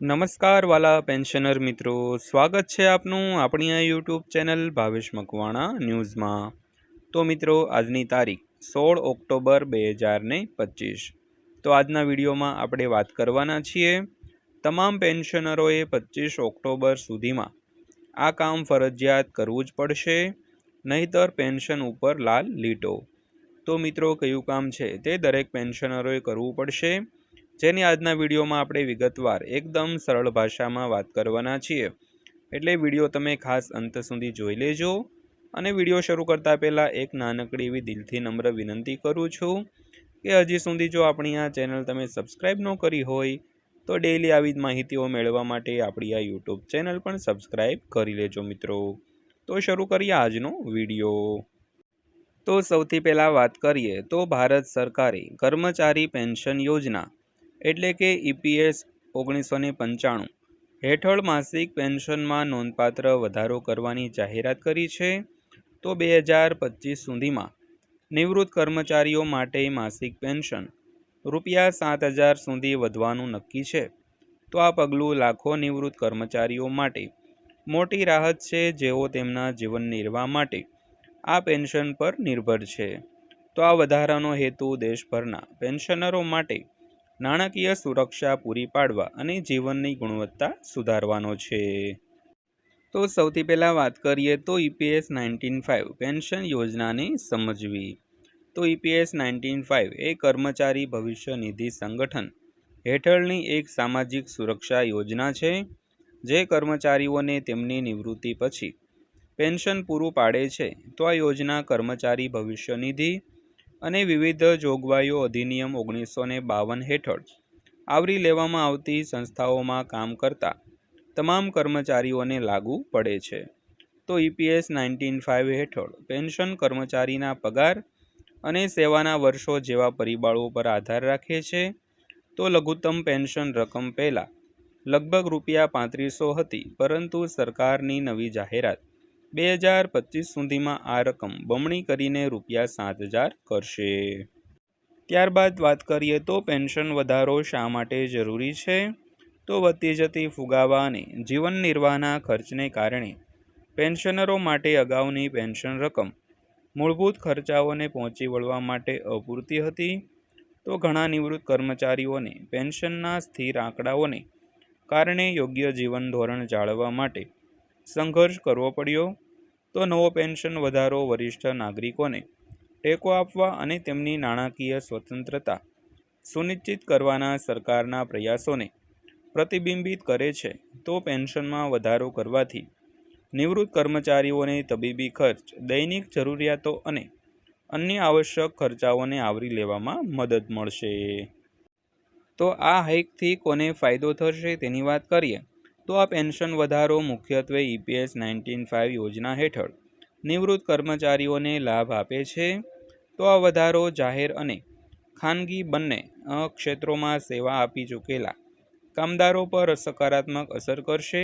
નમસ્કાર વાલા પેન્શનર મિત્રો. સ્વાગત છે આપનું આપણી આ યુટ્યુબ ચેનલ ભાવેશ મકવાણા ન્યૂઝમાં. તો મિત્રો, આજની તારીખ સોળ ઓક્ટોબર બે હજાર ને પચીસ. તો આજના વિડીયોમાં આપણે વાત કરવાના છીએ, તમામ પેન્શનરોએ પચીસ ઓક્ટોબર સુધીમાં આ કામ ફરજિયાત કરવું જ પડશે, નહીતર પેન્શન ઉપર લાલ લીટો. તો મિત્રો, કયું કામ છે તે દરેક પેન્શનરોએ કરવું પડશે. જેની આજના વિડીયોમાં આપણે વિગતવાર એકદમ સરળ ભાષામાં વાત કરવાના છીએ. એટલે વીડિયો તમે ખાસ અંત સુધી જોઈ લેજો અને વીડિયો શરૂ કરતાં પહેલાં એક નાનકડી એવી દિલથી નમ્ર વિનંતી કરું છું કે હજી સુધી જો આપણી આ ચેનલ તમે સબસ્ક્રાઈબ ન કરી હોય, તો ડેઈલી આવી જ માહિતીઓ મેળવવા માટે આપણી આ યુટ્યુબ ચેનલ પણ સબસ્ક્રાઈબ કરી લેજો મિત્રો. તો શરૂ કરીએ આજનો વીડિયો. તો સૌથી પહેલાં વાત કરીએ તો ભારત સરકારે કર્મચારી પેન્શન યોજના એટલે કે ઈપીએસ ઓગણીસો ને પંચાણું. હેઠળ માસિક પેન્શનમાં નોંધપાત્ર વધારો કરવાની જાહેરાત કરી છે. તો બે હજાર પચીસ સુધીમાં નિવૃત્ત કર્મચારીઓ માટે માસિક પેન્શન રૂપિયા સાત હજાર સુધી વધવાનું નક્કી છે. તો આ પગલું લાખો નિવૃત્ત કર્મચારીઓ માટે મોટી રાહત છે, જેઓ તેમના જીવન નિર્વાહ માટે આ પેન્શન પર નિર્ભર છે. તો આ વધારાનો હેતુ દેશભરના પેન્શનરો માટે નાણાકીય સુરક્ષા પૂરી પાડવા અને જીવનની ગુણવત્તા સુધારવાનો છે. તો સૌથી પહેલાં વાત કરીએ તો ઈપીએસ નાઇન્ટીન ફાઇવ પેન્શન યોજનાને સમજવી. તો ઈપીએસ નાઇન્ટીન ફાઇવ એ કર્મચારી ભવિષ્ય નિધિ સંગઠન હેઠળની એક સામાજિક સુરક્ષા યોજના છે, જે કર્મચારીઓને તેમની નિવૃત્તિ પછી પેન્શન પૂરું પાડે છે. તો આ યોજના કર્મચારી ભવિષ્ય નિધિ અને વિવિધ જોગવાઈઓ અધિનિયમ ઓગણીસો ને બાવન હેઠળ આવરી લેવામાં આવતી સંસ્થાઓમાં કામ કરતા તમામ કર્મચારીઓને લાગુ પડે છે. તો ઈપીએસ નાઇન્ટીન ફાઇવ હેઠળ પેન્શન કર્મચારીના પગાર અને સેવાના વર્ષો જેવા પરિબળો પર આધાર રાખે છે. તો લઘુત્તમ પેન્શન રકમ પહેલાં લગભગ રૂપિયા પાંત્રીસો હતી, પરંતુ સરકારની નવી જાહેરાત બે હજાર પચીસ સુધીમાં આ રકમ બમણી કરીને રૂપિયા સાત હજાર કરશે. ત્યારબાદ વાત કરીએ તો પેન્શન વધારો શા માટે જરૂરી છે? તો વધતી જતી ફુગાવા અને જીવન નિર્વાહના ખર્ચને કારણે પેન્શનરો માટે અગાઉની પેન્શન રકમ મૂળભૂત ખર્ચાઓને પહોંચી વળવા માટે અપૂરતી હતી. તો ઘણા નિવૃત્ત કર્મચારીઓને પેન્શનના સ્થિર આંકડાઓને કારણે યોગ્ય જીવન ધોરણ જાળવવા માટે સંઘર્ષ કરવો પડ્યો તો નવો પેન્શન વધારો વરિષ્ઠ નાગરિકોને ટેકો આપવા અને તેમની નાણાકીય સ્વતંત્રતા સુનિશ્ચિત કરવાના સરકારના પ્રયાસોને પ્રતિબિંબિત કરે છે, તો પેન્શનમાં વધારો કરવાથી નિવૃત્ત કર્મચારીઓને તબીબી ખર્ચ, દૈનિક જરૂરિયાતો અને અન્ય આવશ્યક ખર્ચાઓને આવરી લેવામાં મદદ મળશે. તો આ હાઇકથી કોને ફાયદો થશે તેની વાત કરીએ? તો આ પેન્શન વધારો મુખ્યત્વે ઈપીએસ નાઇન્ટીન ફાઇવ યોજના હેઠળ નિવૃત્ત કર્મચારીઓને લાભ આપે છે. તો આ વધારો જાહેર અને ખાનગી બંને ક્ષેત્રોમાં સેવા આપી ચૂકેલા કામદારો પર સકારાત્મક અસર કરશે.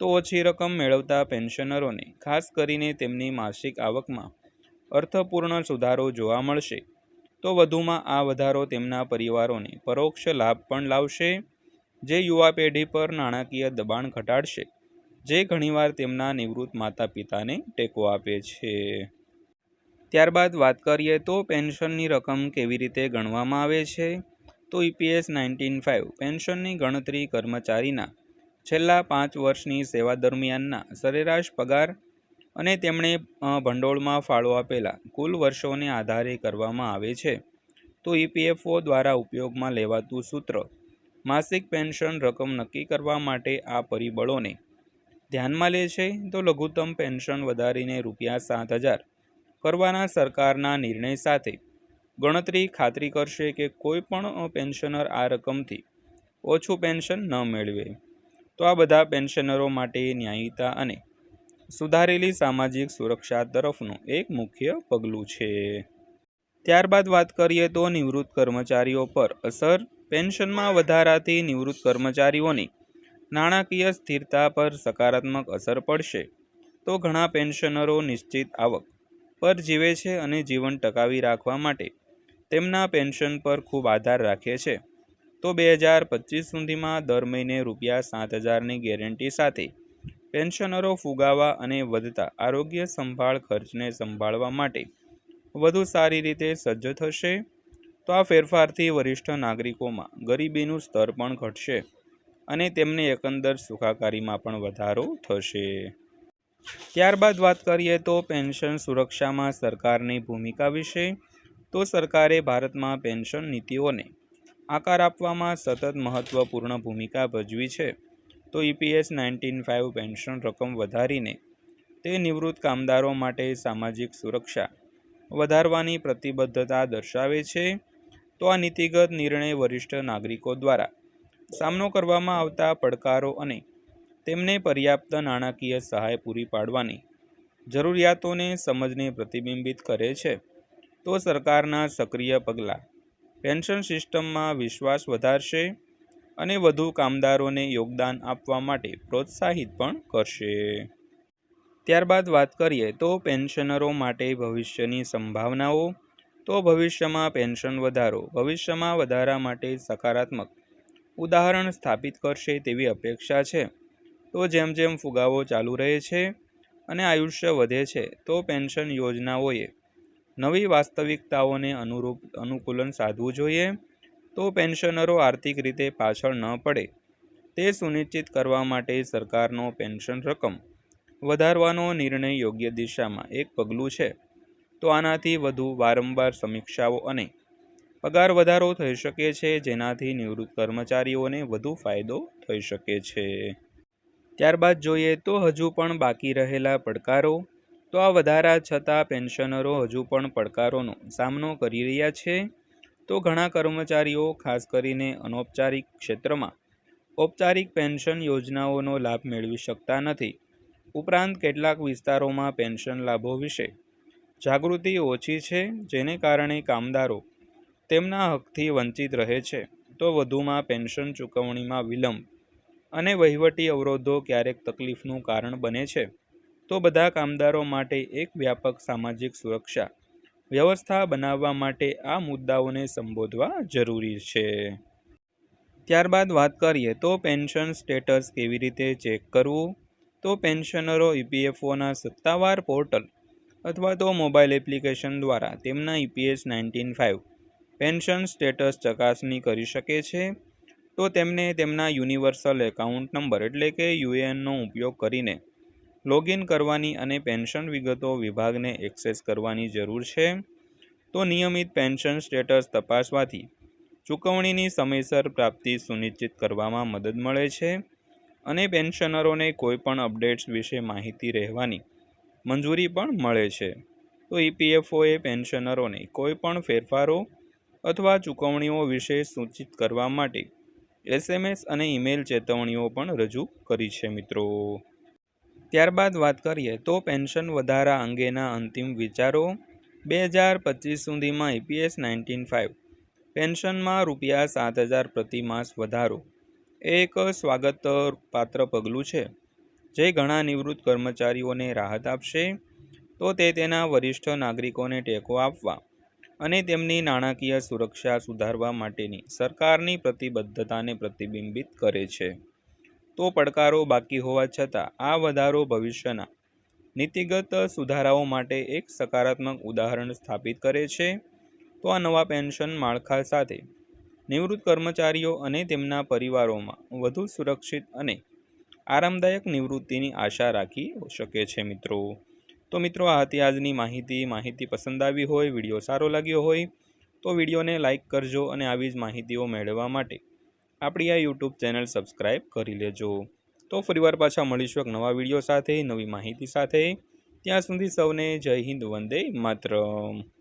તો ઓછી રકમ મેળવતા પેન્શનરોને ખાસ કરીને તેમની માસિક આવકમાં અર્થપૂર્ણ સુધારો જોવા મળશે. તો વધુમાં આ વધારો તેમના પરિવારોને પરોક્ષ લાભ પણ લાવશે. જે યુવા પેઢી પર નાણાકીય દબાણ ઘટાડશે, જે ઘણીવાર તેમના નિવૃત્ત માતા પિતાને ટેકો આપે છે. ત્યારબાદ વાત કરીએ તો પેન્શનની રકમ કેવી રીતે ગણવામાં આવે છે? તો ઈપીએસ નાઇન્ટીન ફાઇવ પેન્શનની ગણતરી કર્મચારીના છેલ્લા પાંચ વર્ષની સેવા દરમિયાનના સરેરાશ પગાર અને તેમણે ભંડોળમાં ફાળો આપેલા કુલ વર્ષોને આધારે કરવામાં આવે છે. તો ઈપીએફઓ દ્વારા ઉપયોગમાં લેવાતું સૂત્ર માસિક પેન્શન રકમ નક્કી કરવા માટે આ પરિબળોને ધ્યાનમાં લે છે, તો લઘુત્તમ પેન્શન વધારીને રૂપિયા સાત હજાર. કરવાના સરકારના નિર્ણય સાથે ગણતરી ખાતરી કરશે કે કોઈ પણ પેન્શનર આ રકમથી ઓછું પેન્શન ન મેળવે. તો આ બધા પેન્શનરો માટે ન્યાયિતા અને સુધારેલી સામાજિક સુરક્ષા તરફનું એક મુખ્ય પગલું છે. ત્યારબાદ વાત કરીએ તો નિવૃત્ત કર્મચારીઓ પર અસર પેન્શનમાં વધારાથી નિવૃત્ત કર્મચારીઓની નાણાકીય સ્થિરતા પર સકારાત્મક અસર પડશે. તો ઘણા પેન્શનરો નિશ્ચિત આવક પર જીવે છે અને જીવન ટકાવી રાખવા માટે તેમના પેન્શન પર ખૂબ આધાર રાખે છે. તો બે હજાર પચીસ સુધીમાં દર મહિને રૂપિયા સાત હજારની ગેરંટી સાથે પેન્શનરો ફુગાવા અને વધતા આરોગ્ય સંભાળ ખર્ચને સંભાળવા માટે વધુ સારી રીતે સજ્જ થશે. તો આ ફેરફારથી વરિષ્ઠ નાગરિકોમાં ગરીબીનું સ્તર પણ ઘટશે અને તેમની એકંદર સુખાકારીમાં પણ વધારો થશે. ત્યારબાદ વાત કરીએ તો પેન્શન સુરક્ષામાં સરકારની ભૂમિકા વિશે. તો સરકારે ભારતમાં પેન્શન નીતિઓને આકાર આપવામાં સતત મહત્વપૂર્ણ ભૂમિકા ભજવી છે. તો ઈપીએસ નાઇન્ટીન ફાઇવ પેન્શન રકમ વધારીને તે નિવૃત્ત કામદારો માટે સામાજિક સુરક્ષા વધારવાની પ્રતિબદ્ધતા દર્શાવે છે. તો આ નીતિગત નિર્ણય વરિષ્ઠ નાગરિકો દ્વારા સામનો કરવામાં આવતા પડકારો અને તેમને પર્યાપ્ત નાણાકીય સહાય પૂરી પાડવાની જરૂરિયાતોને સમજને પ્રતિબિંબિત કરે છે, તો સરકારના સક્રિય પગલાં પેન્શન સિસ્ટમમાં વિશ્વાસ વધારશે અને વધુ કામદારોને યોગદાન આપવા માટે પ્રોત્સાહિત પણ કરશે. ત્યારબાદ વાત કરીએ તો પેન્શનરો માટે ભવિષ્યની સંભાવનાઓ તો ભવિષ્યમાં પેન્શન વધારો. ભવિષ્યમાં વધારા માટે સકારાત્મક ઉદાહરણ સ્થાપિત કરશે તેવી અપેક્ષા છે. તો જેમ જેમ ફુગાવો ચાલુ રહે છે અને આયુષ્ય વધે છે, તો પેન્શન યોજનાઓએ નવી વાસ્તવિકતાઓને અનુરૂપ અનુકૂલન સાધવું જોઈએ. તો પેન્શનરો આર્થિક રીતે પાછળ ન પડે. તે સુનિશ્ચિત કરવા માટે સરકારનો પેન્શન રકમ વધારવાનો નિર્ણય યોગ્ય દિશામાં એક પગલું છે. તો આનાથી વધુ વારંવાર સમીક્ષાઓ અને પગાર વધારો થઈ શકે છે, જેનાથી નિવૃત્ત કર્મચારીઓને વધુ ફાયદો થઈ શકે છે. ત્યારબાદ જોઈએ તો હજુ પણ બાકી રહેલા પડકારો. તો આ વધારા છતાં પેન્શનરો હજુ પણ પડકારોનો સામનો કરી રહ્યા છે. તો ઘણા કર્મચારીઓ, ખાસ કરીને અનૌપચારિક ક્ષેત્રમાં, ઔપચારિક પેન્શન યોજનાઓનો લાભ મેળવી શકતા નથી. ઉપરાંત કેટલાક વિસ્તારોમાં પેન્શન લાભો વિશે જાગૃતિ ઓછી છે, જેને કારણે કામદારો તેમના હકથી વંચિત રહે છે, તો વધુમાં પેન્શન ચૂકવણીમાં વિલંબ અને વહીવટી અવરોધો ક્યારેક તકલીફનું કારણ બને છે, તો બધા કામદારો માટે એક વ્યાપક સામાજિક સુરક્ષા વ્યવસ્થા બનાવવા માટે આ મુદ્દાઓને સંબોધવા જરૂરી છે. ત્યારબાદ વાત કરીએ, તો પેન્શન સ્ટેટસ કેવી રીતે ચેક કરવું? તો પેન્શનરો ઈપીએફઓના સત્તાવાર પોર્ટલ અથવા તો મોબાઈલ એપ્લિકેશન દ્વારા તેમના EPS nineteen five pension status ચકાસણી કરી શકે છે. તો તેમને તેમના યુનિવર્સલ એકાઉન્ટ નંબર એટલે કે યુએએનનો ઉપયોગ કરીને લોગિન કરવાની અને પેન્શન વિગતો વિભાગને એક્સેસ કરવાની જરૂર છે. તો નિયમિત પેન્શન સ્ટેટસ તપાસવાથી ચૂકવણીની સમયસર પ્રાપ્તિ સુનિશ્ચિત કરવામાં મદદ મળે છે અને પેન્શનરોને કોઈપણ અપડેટ્સ વિશે માહિતી રહેવાની મંજૂરી પણ મળે છે. તો ઈપીએફઓએ પેન્શનરોને કોઈપણ ફેરફારો અથવા ચૂકવણીઓ વિશે સૂચિત કરવા માટે એસએમએસ અને ઈમેલ ચેતવણીઓ પણ રજૂ કરી છે, મિત્રો. ત્યારબાદ વાત કરીએ તો પેન્શન વધારા અંગેના અંતિમ વિચારો. બે હજાર પચીસ સુધીમાં ઈપીએસ નાઇન્ટીન ફાઇવ પેન્શનમાં રૂપિયા સાત હજાર પ્રતિ માસ વધારો. એક સ્વાગત પાત્ર પગલું છે. જે ઘણા નિવૃત્ત કર્મચારીઓને રાહત આપશે, તો તે તેના વરિષ્ઠ નાગરિકોને ટેકો આપવા અને તેમની નાણાકીય સુરક્ષા સુધારવા માટેની સરકારની પ્રતિબદ્ધતાને પ્રતિબિંબિત કરે છે. તો પડકારો બાકી હોવા છતાં, આ વધારો ભવિષ્યના નીતિગત સુધારાઓ માટે એક સકારાત્મક ઉદાહરણ સ્થાપિત કરે છે. તો આ નવા પેન્શન માળખા સાથે નિવૃત્ત કર્મચારીઓ અને તેમના પરિવારોમાં વધુ સુરક્ષિત અને આરામદાયક નિવૃત્તિની આશા રાખી શકે છે મિત્રો. તો મિત્રો, આ હતી આજની માહિતી. માહિતી પસંદ આવી હોય, વીડિયો સારો લાગ્યો હોય, તો વિડીયોને લાઇક કરજો અને આવી જ માહિતીઓ મેળવવા માટે આપણી આ યુટ્યુબ ચેનલ સબસ્ક્રાઈબ કરી લેજો. તો ફરીવાર પાછા મળીશું એક નવા વીડિયો સાથે, નવી માહિતી સાથે. ત્યાં સુધી સૌને જય હિન્દ, વંદે માતરમ.